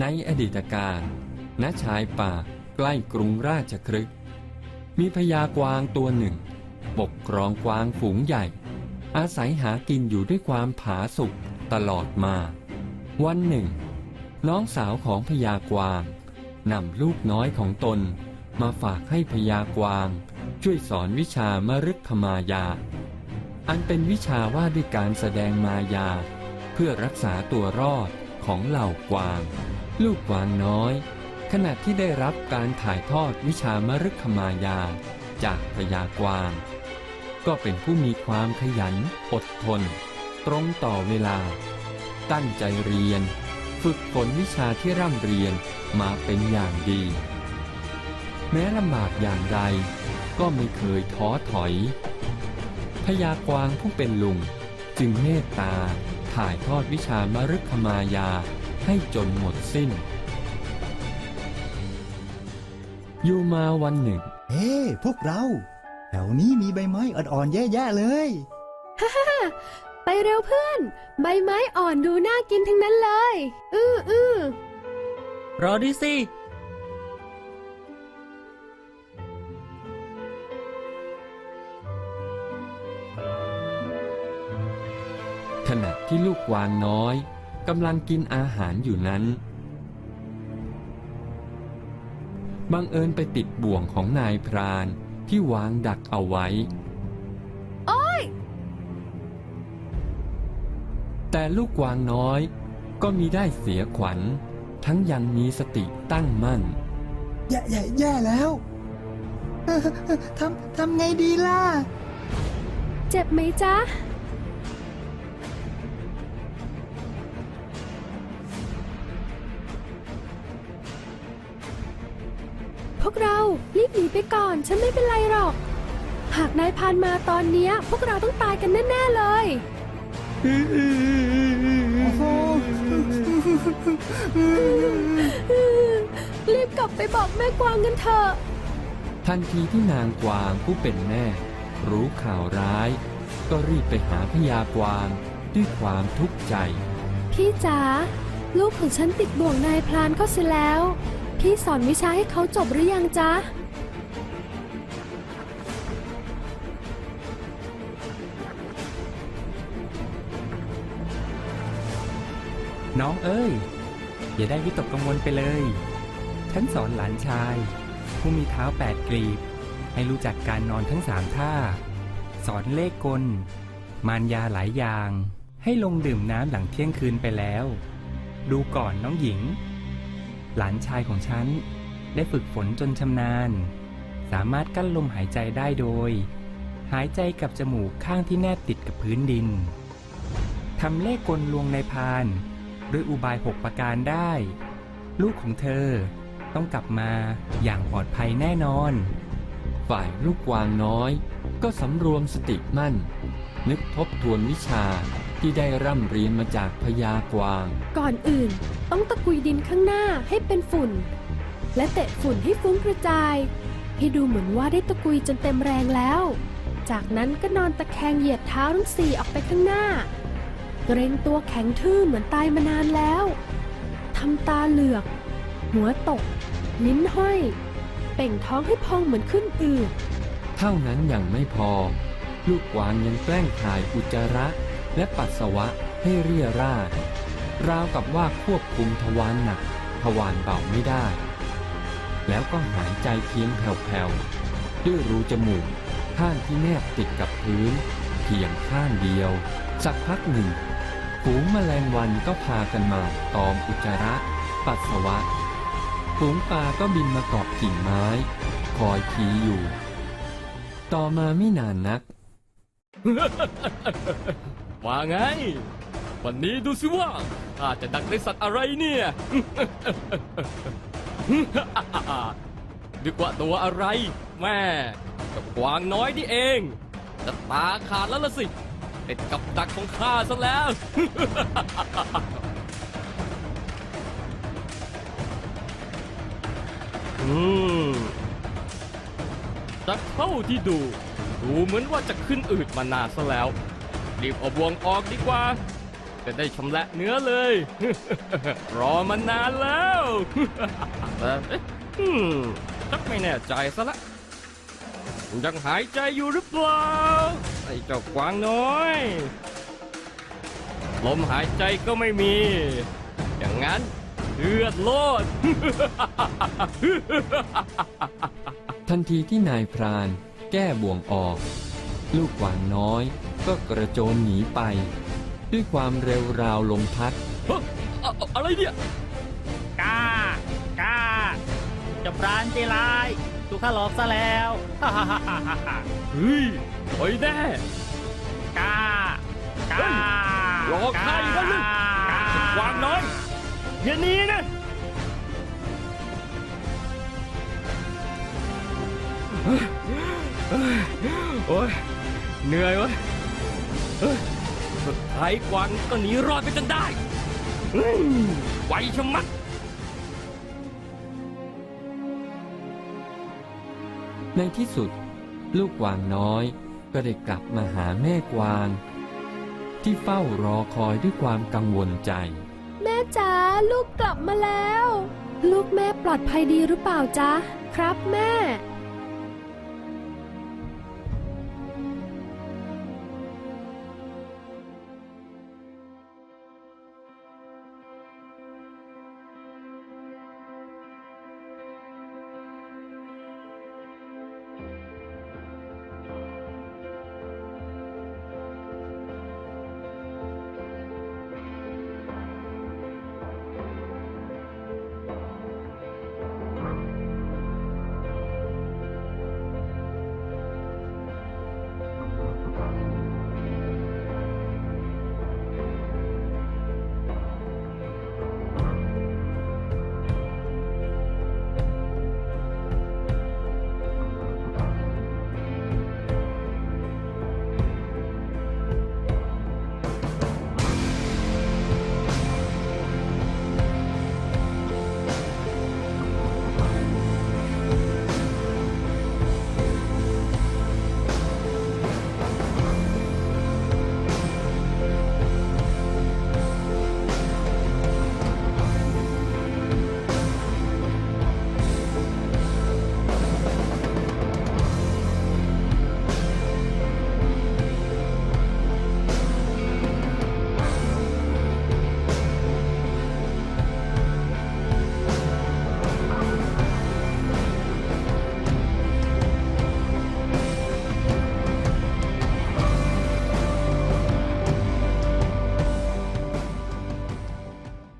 ในอดีตการณชายป่าใกล้กรุงราชครึก มีพญากวางตัวหนึ่ง ปกครองกวางฝูงใหญ่ อาศัยหากินอยู่ด้วยความผาสุกตลอดมา วันหนึ่ง น้องสาวของพญากวางนำลูกน้อยของตน มาฝากให้พญากวาง ช่วยสอนวิชามฤคมายา อันเป็นวิชาว่าด้วยการแสดงมายา เพื่อรักษาตัวรอดของเหล่ากวาง ลูกวางน้อย ขณะที่ได้รับการถ่ายทอดวิชามฤคมายาจากพญากวาง ก็เป็นผู้มีความขยัน อดทน ตรงต่อเวลา ตั้งใจเรียน ฝึกฝนวิชาที่ร่ำเรียนมาเป็นอย่างดี แม้ลำบากอย่างไรก็ไม่เคยท้อถอยพญากวางผู้เป็นลุงจึงเมตตาถ่ายทอดวิชามฤคมายา ให้จนหมดสิ้น อยู่มาวันหนึ่ง เฮ้พวกเรา แถวนี้มีใบไม้อ่อนๆแย่ๆเลย ไปเร็วเพื่อน ใบไม้อ่อนดูน่ากินทั้งนั้นเลย อืออือรอด้วยสิขณะที่ลูกกวางน้อย กำลังกินอาหารอยู่นั้น บังเอิญไปติดบ่วงของนายพรานที่วางดักเอาไว้แต่ลูกกวางน้อยก็มีได้เสียขวัญ ทั้งยังมีสติตั้งมั่น แย่แย่แย่แล้วเอ่อทำทำไงดีล่ะ เจ็บไหมจ๊ะ วกเรารีบหนีไปก่อน ฉันไม่เป็นไรหรอก หากนายพรานมาตอนเนี้ย พวกเราต้องตายกันแน่ๆเลยโอ้โหรีบกลับไปบอกแม่กวางกันเถอะ ทันทีที่นางกวางผู้เป็นแม่ รู้ข่าวร้าย ก็รีบไปหาพญากวางด้วยความทุกข์ใจ พี่จ๋าลูกของฉันติดบ่วงนายพรานเข้าเสียแล้ว พี่สอนวิชาให้เขาจบหรือยังจ๊ะ น้องเอ้ย อย่าได้วิตกกังวลไปเลย ฉันสอนหลานชาย ผู้มีเท้าแปดกลีบ ให้รู้จักการนอนทั้งสามท่า สอนเลขกล มารยาหลายอย่าง ให้ลงดื่มน้ำหลังเที่ยงคืนไปแล้ว ดูก่อนน้องหญิง หลานชายของฉัน ได้ฝึกฝนจนชำนาญ สามารถกั้นลมหายใจได้โดย หายใจกับจมูกข้างที่แนบติดกับพื้นดินทำเลขกลลวงในพาน ด้วยอุบายหกประการได้ ลูกของเธอต้องกลับมาอย่างปลอดภัยแน่นอน ฝ่ายลูกกวางน้อย ก็สำรวมสติมั่น นึกทบทวนวิชา ที่ได้ร่ำเรียนมาจากพญากวาง ก่อนอื่น ต้องตะกุยดินข้างหน้าให้เป็นฝุ่น และเตะฝุ่นให้ฟุ้งกระจาย ให้ดูเหมือนว่าได้ตะกุยจนเต็มแรงแล้ว จากนั้นก็นอนตะแคงเหยียดเท้าทั้งสี่ออกไปข้างหน้า เกรงตัวแข็งทื่อเหมือนตายมานานแล้วทำตาเหลือก หัวตก ลิ้นห้อย เป่งท้องให้พองเหมือนขึ้นอืดเท่านั้นยังไม่พอ ลูกกวางยังแกล้งถ่ายอุจจาระ และปัสสาวะให้เรี่ยราดราวกับว่าควบคุมทวารหนักทวารเบาไม่ได้ แล้วก็หายใจเพียงแผ่วๆด้วยรูจมูกข้างที่แนบติดกับพื้น เพียงข้างเดียว สักพักหนึ่งฝูงแมลงวันก็พากันมาตอมอุจจาระ ปัสสาวะฝูงปลาก็บินมาเกาะกิ่งไม้ คอยทีอยู่ ต่อมาไม่นานนัก ว่าไง วันนี้ดูสิว่าข้าจะดักได้สัตว์อะไรเนี่ย นึกว่าตัวอะไร แม่กับกวางน้อยนี่เองจะตาขาดแล้วละสิติดกับดักของข้าซะแล้ว อืมจากเท่าที่ดู ดูเหมือนว่าจะขึ้นอืดมานานซะแล้ว รีบอบวงออกดีกว่า จะได้ชำระเนื้อเลย รอมานานแล้วแต่เอ๊ะอืมชักไม่แน่ใจซะละยังหายใจอยู่หรือเปล่าไอ้เจ้ากวางน้อย ลมหายใจก็ไม่มี อย่างนั้นเลือดโลด ทันทีที่นายพราน แก้บ่วงออก ลูกกวางน้อย ก็กระโจนหนีไป ด้วยความเร็วราวลมพัด เฮ้ยอะอะอะไรเนี่ย กล้ากล้าเจะปราณเจลายถูกข้าหลอกซะแล้วฮ่าฮ่าฮ่าฮ่าฮ่าเฮ้ยโอ้ยแน่ กล้ากล้าหลอกใครกันลูกกวางน้อย อย่าหนีนะ โอ้ยเหนื่อยวะเฮ้ย สุดท้ายกวางก็หนีรอดไปจนได้ไวชะมัดในที่สุด ลูกกวางน้อยก็ได้กลับมาหาแม่กวาง ที่เฝ้ารอคอยด้วยความกังวลใจ แม่จ๋าลูกกลับมาแล้ว ลูกแม่ปลอดภัยดีหรือเปล่าจ๊ะ ครับแม่